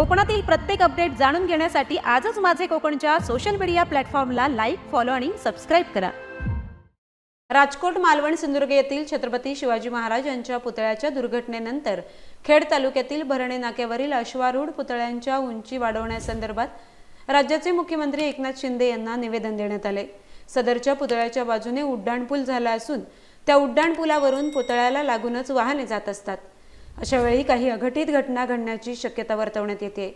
कोकणातील प्रत्येक अपडेट जाणून घेण्यासाठी आजच माझे कोकणच्या सोशल मीडिया प्लॅटफॉर्मला लाईक फॉलो आणि सबस्क्राईब करा. राजकोट मालवण सिंधुदुर्ग येथील छत्रपती शिवाजी महाराज यांच्या पुतळ्याच्या दुर्घटनेनंतर खेड तालुक्यातील भरणे नाक्यावरील अश्वारूढ पुतळ्यांच्या उंची वाढवण्यासंदर्भात राज्याचे मुख्यमंत्री एकनाथ शिंदे यांना निवेदन देण्यात आले. सदरच्या पुतळ्याच्या बाजूने उड्डाणपूल झाला असून त्या उड्डाणपुलावरून पुतळ्याला लागूनच वाहने जात असतात. अशा वेळी काही अघटित घटना घडण्याची शक्यता वर्तवण्यात येते.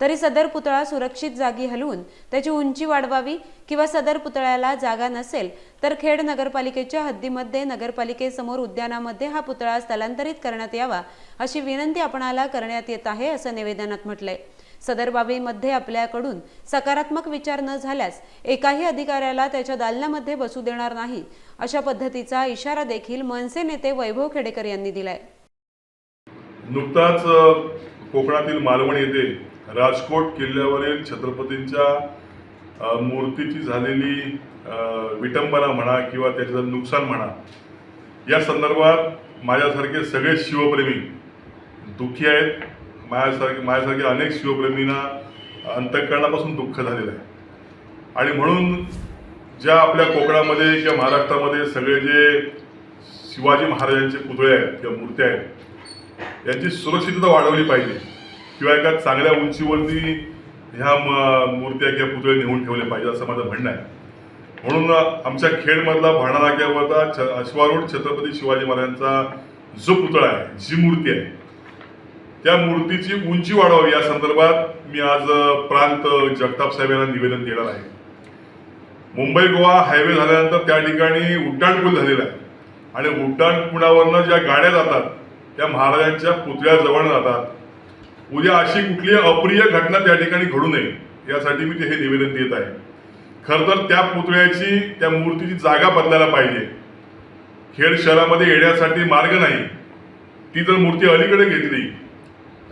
तरी सदर पुतळा सुरक्षित जागी हलवून त्याची उंची वाढवावी किंवा सदर पुतळ्याला जागा नसेल तर खेड नगरपालिकेच्या हद्दीमध्ये नगरपालिकेसमोर उद्यानामध्ये हा पुतळा स्थलांतरित करण्यात यावा अशी विनंती आपणाला करण्यात येत आहे असं निवेदनात म्हटलंय. सदर बाबीमध्ये आपल्याकडून सकारात्मक विचार न झाल्यास एकाही अधिकाऱ्याला त्याच्या दालनामध्ये बसू देणार नाही अशा पद्धतीचा इशारा देखील मनसे नेते वैभव खेडेकर यांनी दिलाय. नुकताच कोकणातील मालवण येथे राजकोट किल्ल्यावरील छत्रपतींच्या मूर्तीची झालेली विटंबना म्हणा किंवा त्याचं नुकसान म्हणा या संदर्भात माझ्यासारखे सगळे शिवप्रेमी दुःखी आहेत. माझ्यासारखे माझ्यासारखे अनेक शिवप्रेमींना अंतकरणापासून दुःख झालेलं आहे. आणि म्हणून ज्या आपल्या कोकणामध्ये किंवा महाराष्ट्रामध्ये सगळे जे शिवाजी महाराजांचे पुतळे आहेत किंवा मूर्त्या आहेत यांची सुरक्षितता वाढवली पाहिजे. किंवा एका चांगल्या उंचीवरती ह्या म- मूर्त्या किंवा पुतळे नेऊन ठेवले पाहिजे असं माझं म्हणणं आहे. म्हणून आमच्या खेडमधला भाणा नाक्यावरचा छ अश्वारूढ छत्रपती शिवाजी महाराजांचा जो पुतळा आहे जी मूर्ती आहे त्या मूर्तीची उंची वाढवावी. या संदर्भात मी आज प्रांत जगताप साहेब यांना निवेदन देणार आहे. मुंबई गोवा हायवे झाल्यानंतर त्या ठिकाणी उड्डाणपूल झालेला आहे. आणि उड्डाणपुलावरनं ज्या गाड्या जातात त्या महाराजांच्या पुतळ्याजवळ जातात उद्या अशी कुठली अप्रिय घटना त्या ठिकाणी घडू नये यासाठी मी ते हे निवेदन देत आहे. खरं तर त्या पुतळ्याची त्या मूर्तीची जागा बदलायला पाहिजे. खेड शहरामध्ये येण्यासाठी मार्ग नाही. ती जर मूर्ती अलीकडे घेतली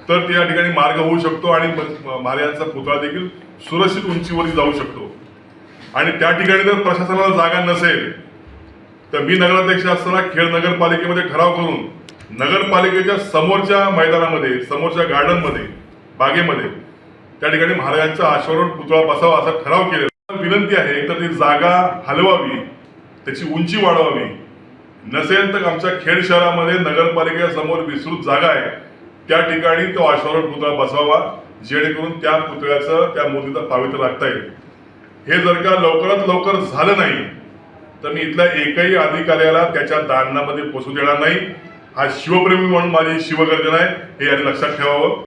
तर त्या ठिकाणी मार्ग होऊ शकतो आणि महाराजांचा पुतळा देखील सुरक्षित उंचीवरती जाऊ शकतो. आणि त्या ठिकाणी जर प्रशासनाला जागा नसेल तर मी नगराध्यक्ष असताना खेड नगरपालिकेमध्ये ठराव करून नगरपालिकेच्या समोरच्या मैदानामध्ये समोरच्या गार्डनमध्ये बागेमध्ये त्या ठिकाणी महाराजांचा आश्वरण पुतळा बसावा असा ठराव केलेला विनंती आहे तर ती जागा हलवावी त्याची उंची वाढवावी. नसेल तर आमच्या खेड शहरामध्ये नगरपालिकेसमोर विस्तृत जागा आहे. त्या ठिकाणी तो आश्वरण पुतळा बसवावा जेणेकरून त्या पुतळ्याचं त्या मूर्तीचा पावित्र्य राखता येईल. हे जर का लवकरात लवकर झालं नाही तर मी इथल्या एकही अधिकाऱ्याला त्याच्या दालनामध्ये पोचू देणार नाही. हा शिवप्रेमी म्हणून माझी शिवगर्जना आहे हे यांनी लक्षात ठेवावं.